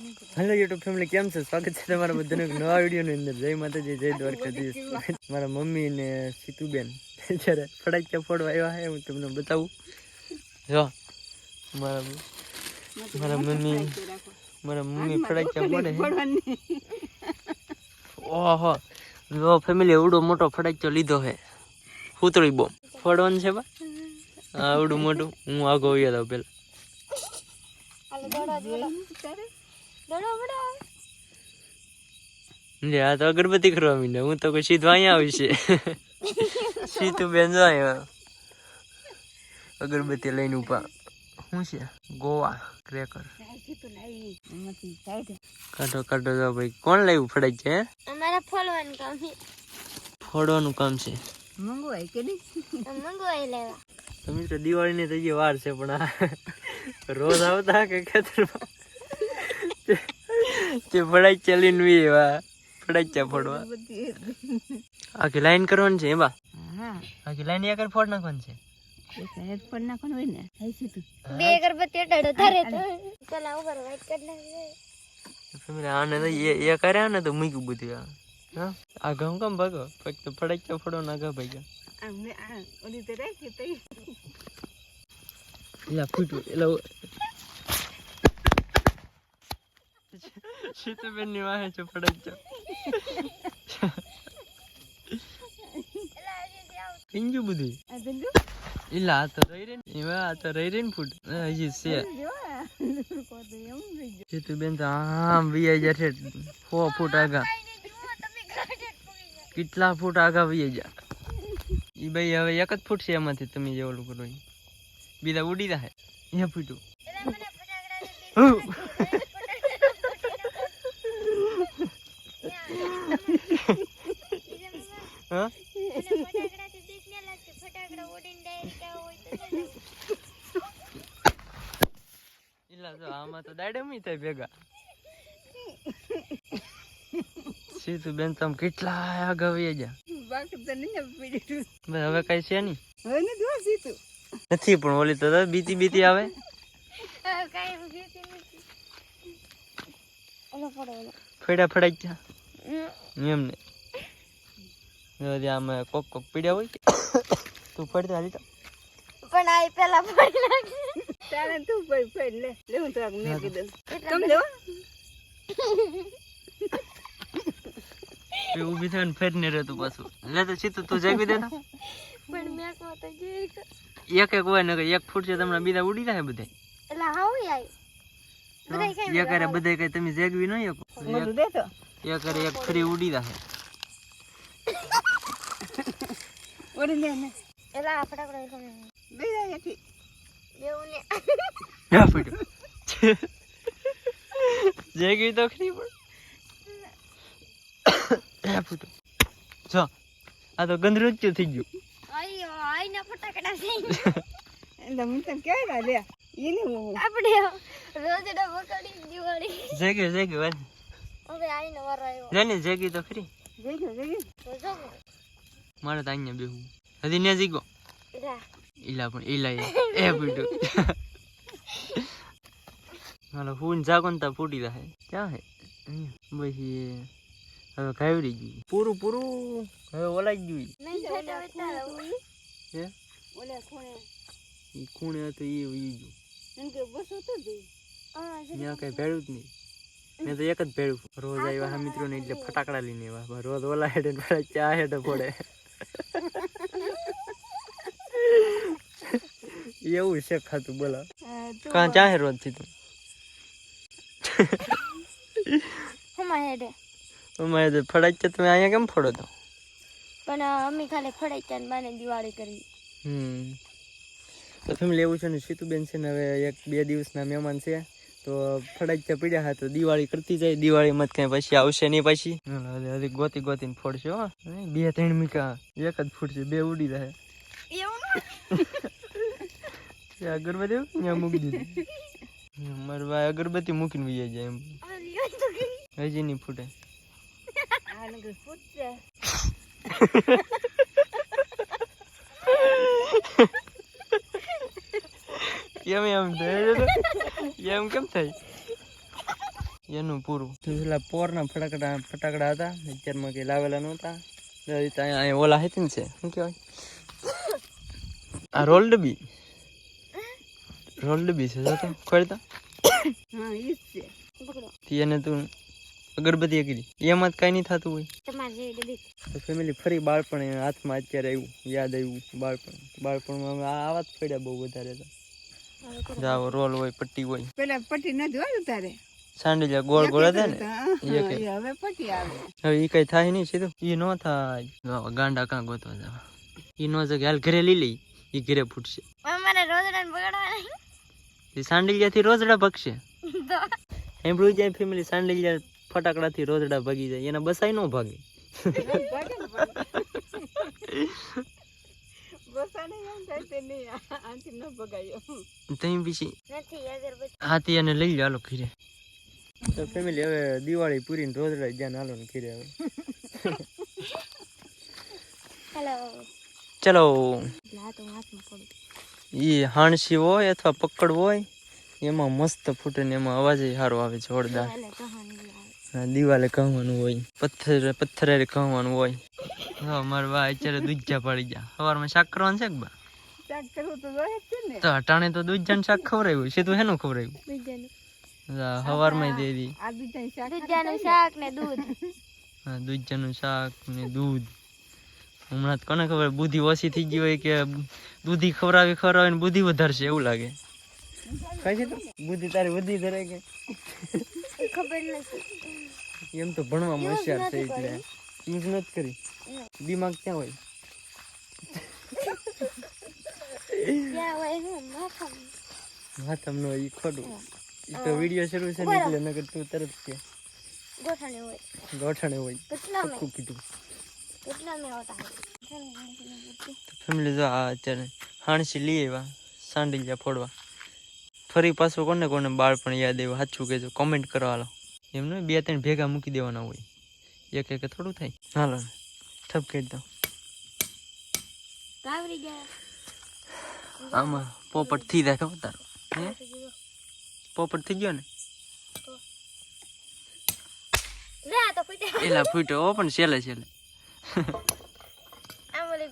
Hello YouTube family કેમ છે? સ્વાગત છે તમારા બધાને એક નવા વિડીયોની અંદર. જય માતાજી, જય દ્વારકાધીશ. મારા મમ્મી ને સીતુબેન. જ્યારે ફટાકિયા ફોડવા આવ્યા છે હું તમને બતાવું. જો, મારા મારા મમ્મી મારા મમ્મી ફટાક્યા ફોડે છે ઓહો, જો ફેમિલી એવડો મોટો ફટાક્યો લીધો છે ફૂતળી બોમ્બ. ફોડવાનું છે બા? આવડું મોટું. હું આગો આવ્યા હતા પેલા. લે આ તો અગરબત્તી કરવા માંડ્યા. હું તો કોઈ સીધું અહીંયા આવી છે. સીધું બેન જો અહીંયા. અગરબત્તી લઈને ઊભા શું છે? ગોવા ક્રેકર. કાઢો કાઢો જો ભાઈ. કોણ લાવ્યું ફડાઈ છે અમારા ફોડવાનું કામ છે. ફોડવાનું કામ છે. મંગવાય કે નહીં? મંગવાય લેવા. તો મિત્રો દિવાળીની તો હજી વાર છે પણ આ રોજ આવતા કે ખેતરમાં? તે ફડાઈ ચાલીને વી એવા. ફડાઈ ફોડવા. આખી લાઈન કરવાની છે એમાં? આખી લાઈન આગળ ફોડ નાખવાની છે? એક હેડ પર નાખવાનું હોય ને. થઈ છે તું. બે અગરબત્તી અડાડો તારે તો. પેલા ઉપર વાઈટ કરી નાખજે આને તો એ કર્યા ને તો મૂક્યું બધું આ. આ ઘઉં કામ ભાગો? ફક્ત ફડાઈ ફોડો ના ઘા એલા ફૂટ્યું એલા શીતબેનની વાહે છે ફડાઈ પિંજુ બધું એલા આ તો રહી રે એવા આ તો રહી રે ને ફૂટ હજી છે એમ શીતુબેન તો આમ છે ફો ફૂટ આગા કેટલા ફૂટ આગા વીઆઈ જા એ ભાઈ હવે એક જ ફૂટ છે એમાંથી તમે જે ઓલું કરો. બીજા ઉડી જાય એ ફૂટું હું. જો આમાં તો દાડમી થાય ભેગા. સીતું બેન તમે કેટલા આગા વી જા બાકી તો નહીં પીડ્યું હવે કઈ છે નહીં. હવે ને જો સીતું નથી પણ ઓલી તો બીતી બીતી આવે. ફેડા ફડાઈ ગયા. એમને જો જે આમાં કોક કોક પીડ્યા હોય તું ફરતા હાલી તો. પણ આ પેલા પડી નાખી. તારે તું પડ પડ લે. લે હું તો મેં કીધું તમે લેવો એ ઊભી થઈને ફેરને રહેતું પાછું. લે તો સીતું તું જાગી દે પણ મેં કહો તો જે એક એક હોય ને કે એક ફૂટ છે તમને બીજા ઉડી જાય બધે એટલે હાવું યાર બધે કઈ તમે જાગવી નહીં એક એક ફરી ઉડી જાય. બે જાય હતી બેવું ને ના ફૂટ્યું જાગવી તો ખરી પણ. ના. ફૂટ્યું જો આ તો ગંધરૂચ્યું થઈ ગયું. અయ్యో આઈના ફટાકડા છે એટલે હું તને કહેવાય લે એને હું આપણે રોજડા બકડી દિવાળી. જાગી જાગી વાત હવે આઈને વારો આવ્યો ને જાગી તો ખરી. જઈ ગયો જઈ તો જો મારે તો અહીંયા બેહું. હજી ને જીગો. ઈલા પણ ઈલા એ ફૂટ્યું હાલો ફૂન જાગો ને તા ફૂટી રહે ક્યાં હે. પછી હવે કાવડી ગયું પૂરું પૂરું. હવે ઓલાઈ ગયું ખૂણે હતો. એ ઈ ગયું. એમ કે બસો તો દે. હા ત્યાં કઈ ભેળું જ નહીં. મેં તો એક જ ભેળું. રોજ આવ્યા હા મિત્રો ને એટલે ફટાકડા લઈને આવ્યા. રોજ ઓલા હેડે ચા હેડે ફોડે એવું છે ખાતું બોલો. તું કાં ચા રોજથી તું? અમારે તો ફટાક તમે અહીંયા કેમ ફોડો તો પણ અમે ખાલી ફડાઈ ચાન માને દિવાળી કરી. હમ. તો ફેમિલી એવું છે ને સીતુબેન છે ને હવે એક બે દિવસના મહેમાન છે. તો ફડાક્યા પીડ્યા હા તો દિવાળી કરતી જાય દિવાળીમાં જ કઈ પછી આવશે નહીં પછી. હાલો, હજી ગોતી ગોતીને ફોડશે હો. બે ત્રણ મીકા એક જ ફૂટશે બે ઉડી રહે. અગરબત્તી ત્યાં મૂકી દીધી. મારા ભાઈ અગરબત્તી મૂકીને વહી જાય એમ. હજી નહીં ફૂટે. ફૂટશે. કેમ એમ થાય એમ કેમ થાય? એનું પૂરું. પેલા પોરના ફટાકડા ફટાકડા હતા અત્યારમાં કંઈ લાવેલા નહોતા. અહીંયા ઓલા હતી ને છે શું કહેવાય? આ રોલ ડબ્બી રોલ ડબ્બી છે જો તો ખોલતા હા ઈ જ છે. પકડો તી એને તું અગરબત્તી કરી એમાં જ કાંઈ નહીં થતું હોય. ફેમિલી ફરી બાળપણ હાથમાં અત્યારે આવ્યું યાદ આવ્યું બાળપણ. બાળપણમાં અમે આ- આવા જ પડ્યા બહુ વધારે તો. હવે કરો. જાવ રોલ હોય પટ્ટી હોય. પેલા પટ્ટી નથી હોય તારે? સાંડલિયા ગોળ ગોળ હતા ને? એ હવે પટ્ટી આવે. હવે એ કઈ થાય નહીં સીધું. એ ન થાય. ગાંડા કાં ગોતવા જવા. એ ન જગે હાલ ઘરે લઈ લઈ. એ ઘરે ફૂટશે. અમારે રોજડા બગાડવા નહીં એ સાંડલિયાથી રોજડા ભગશે. તો? જાય ફેમિલી સાંડલિયા ફટાકડાથી રોજડા ભાગી જાય. એના બસાઈ ન ભાગે. હાથી અને લઈ લો હાલો ખીરે તો ફેમિલી હવે દિવાળી પૂરીને રોજડા જ્યાં હાલો ને ખીરે હવે. હેલો ચલો. એ હાણસી હોય અથવા પકડ હોય એમાં મસ્ત ફૂટે ને એમાં અવાજ સારો આવે જોરદાર. દિવાલે કહવાનું હોય પથ્થર પથ્થરે કહવાનું હોય. હા મારા બા અત્યારે દૂધજા પાડી ગયા. સવારમાં શાક કરવાનું છે કે બા? શાક કરવું તો જોઈએ છે ને. તો અટાણે તો દૂધજાનું શાક ખવડાવ્યું. સીધું હેનું ખવડાવ્યું? હા, સવારમાં દે દી આ બીજા શાક દૂધાનું શાક ને દૂધ. હા દૂધજાનું શાક ને દૂધ. હમણાં તો કોને ખબર બુદ્ધિ ઓછી થઈ ગઈ હોય કે દૂધી ખવડાવી ખવડાવી ને બુદ્ધિ વધારશે એવું લાગે. કઈ છે બુદ્ધિ તારી વધી ધરે કે? ખબર નથી. એમ તો ભણવામાં હોશિયાર છે એટલે નથી કરી. દિમાગ ક્યાં હોય? હા તમને ખોટું. ઈ તો વીડિયો શરૂ છે ને એટલે નગર તું તરત કે. ગોઠણે હોય. ગોઠણે હોય. કેટલા ચોખ્ખું કીધું. ફેમિલી જો આ અત્યારે હાણસી લઈ આવ્યા સાંડલિયા ફોડવા. ફરી પાછું કોને કોને બાળપણ યાદ આવ્યું સાચું કહેજો. કોમેન્ટ કરવા હાલો. એમને બે ત્રણ ભેગા મૂકી દેવાના હોય. એક એક થોડું થાય. હાલો ને ઠપ કરી દો. આમાં પોપટ થઈ જાય ખબર તારો? પોપટ થઈ ગયો ને? એલા ફૂટ્યો. ઓ પણ છેલ્લે છેલ્લે. ઓલી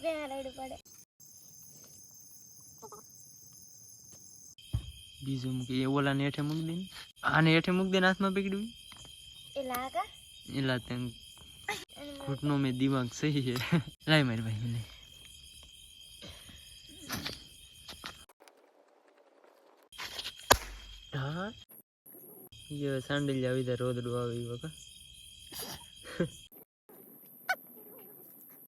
બીજું મૂકી એ ઓલાને હેઠે મૂકી દે ને. આને હેઠે મૂકી દે હાથમાં પકડ્યું એલા તેમ ઘૂંટનો મેં દિમાગ સહી છે. લાય મારી ભાઈ મને હા? યો સાંડલિયા વિધા રોદડું આવી વખત.